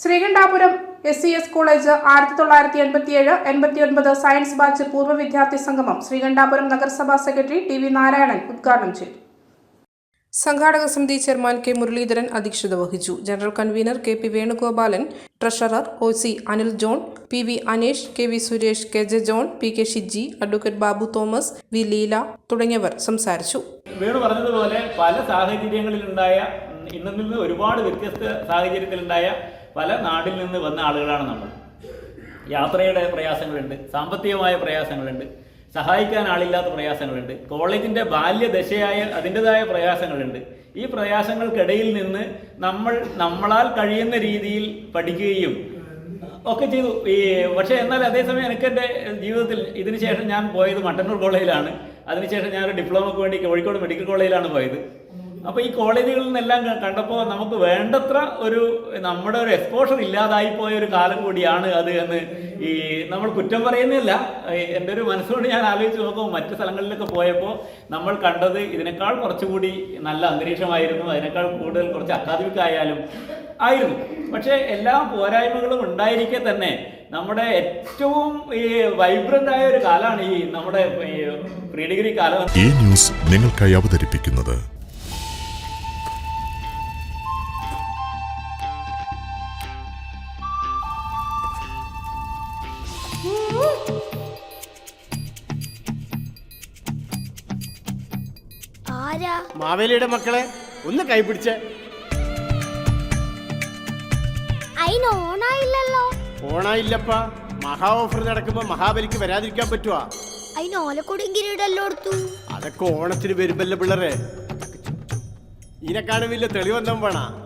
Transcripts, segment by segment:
Sreekandapuram S C S college ആയിരത്തി തൊള്ളായിരത്തി എൺപത്തിയേഴ് എൺപത്തിയൊൻപത് സയൻസ് ബാച്ച് പൂർവ വിദ്യാർത്ഥി സംഗമം ശ്രീകണ്ഠാപുരം നഗരസഭാ സെക്രട്ടറി ടി വി നാരായണൻ ഉദ്ഘാടനം ചെയ്തു. സംഘാടക സമിതി ചെയർമാൻ കെ മുരളീധരൻ അധ്യക്ഷത വഹിച്ചു. General convener K P Venugopalan treasurer O C Anil John P V Anesh K V Suresh K J John P K Shiji advocate Babu Thomas V Leela തുടങ്ങിയവർ സംസാരിച്ചു. വേണു പറഞ്ഞതുപോലെ പല സാഹചര്യങ്ങളിലുണ്ടായ ഇന്നിൽ നിന്ന് ഒരുപാട് വ്യത്യസ്ത സാഹചര്യത്തിലുണ്ടായ പല നാടിൽ നിന്ന് വന്ന ആളുകളാണ് നമ്മൾ. യാത്രയുടെ പ്രയാസങ്ങളുണ്ട് സാമ്പത്തികമായ പ്രയാസങ്ങളുണ്ട് സഹായിക്കാൻ ആളില്ലാത്ത പ്രയാസങ്ങളുണ്ട് കോളേജിന്റെ ബാല്യദശയായ അതിന്റെതായ പ്രയാസങ്ങളുണ്ട്. ഈ പ്രയാസങ്ങൾക്കിടയിൽ നിന്ന് നമ്മൾ നമ്മളാൽ കഴിയുന്ന രീതിയിൽ പഠിക്കുകയും ഒക്കെ ചെയ്തു. ഈ പക്ഷേ എന്നാൽ അതേസമയം എനിക്ക് എന്റെ ജീവിതത്തിൽ ഇതിനുശേഷം ഞാൻ പോയത് മട്ടന്നൂർ കോളേജിലാണ്. അതിനുശേഷം ഞാൻ ഒരു ഡിപ്ലോമയ്ക്ക് വേണ്ടി കോഴിക്കോട് മെഡിക്കൽ കോളേജിലാണ് പോയത്. അപ്പോൾ ഈ കോളേജുകളിൽ നിന്നെല്ലാം കണ്ടപ്പോ കണ്ടപ്പോൾ നമുക്ക് വേണ്ടത്ര ഒരു നമ്മുടെ ഒരു എക്സ്പോഷർ ഇല്ലാതായി പോയ ഒരു കാലം കൂടിയാണ് അത് എന്ന് ഈ നമ്മൾ കുറ്റം പറയുന്നില്ല എന്റെ ഒരു മനസ്സുകൊണ്ട് ഞാൻ ആലോചിച്ച് നോക്കുമ്പോൾ മറ്റ് സ്ഥലങ്ങളിലൊക്കെ പോയപ്പോൾ നമ്മൾ കണ്ടത് ഇതിനേക്കാൾ കുറച്ചുകൂടി നല്ല അന്തരീക്ഷമായിരുന്നു അതിനേക്കാൾ കൂടുതൽ കുറച്ച് അക്കാദമിക് ആയാലും ആയിരുന്നു. പക്ഷേ എല്ലാ പോരായ്മകളും ഉണ്ടായിരിക്കെ തന്നെ നമ്മുടെ ഏറ്റവും ഈ വൈബ്രന്റ് ആയ ഒരു കാലമാണ് ഈ നമ്മുടെ പ്രീ ഡിഗ്രി കാലം. ഈ ന്യൂസ് നിങ്ങൾക്കായി അവതരിപ്പിക്കുന്നത് ആരാ? മാവേലിയുടെ മക്കളെ ഒന്ന് കൈപിടിച്ച് അയിന് ഓണായില്ലല്ലോ. ഓണായില്ലപ്പ. മഹാ ഓഫർ നടക്കുമ്പോ മഹാബലിക്ക് വരാതിരിക്കാൻ പറ്റുവാ. അയിന് ഓലക്കൊടുങ്കിരിടല്ലോ എടുത്തു അതൊക്കെ ഓണത്തിന് വരുമ്പല്ലേ പിള്ളേരെ. ഇനെ വലിയ തെളിവെന്താ വേണ.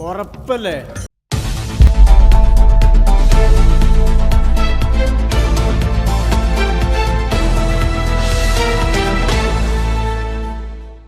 ഉറപ്പല്ലേ?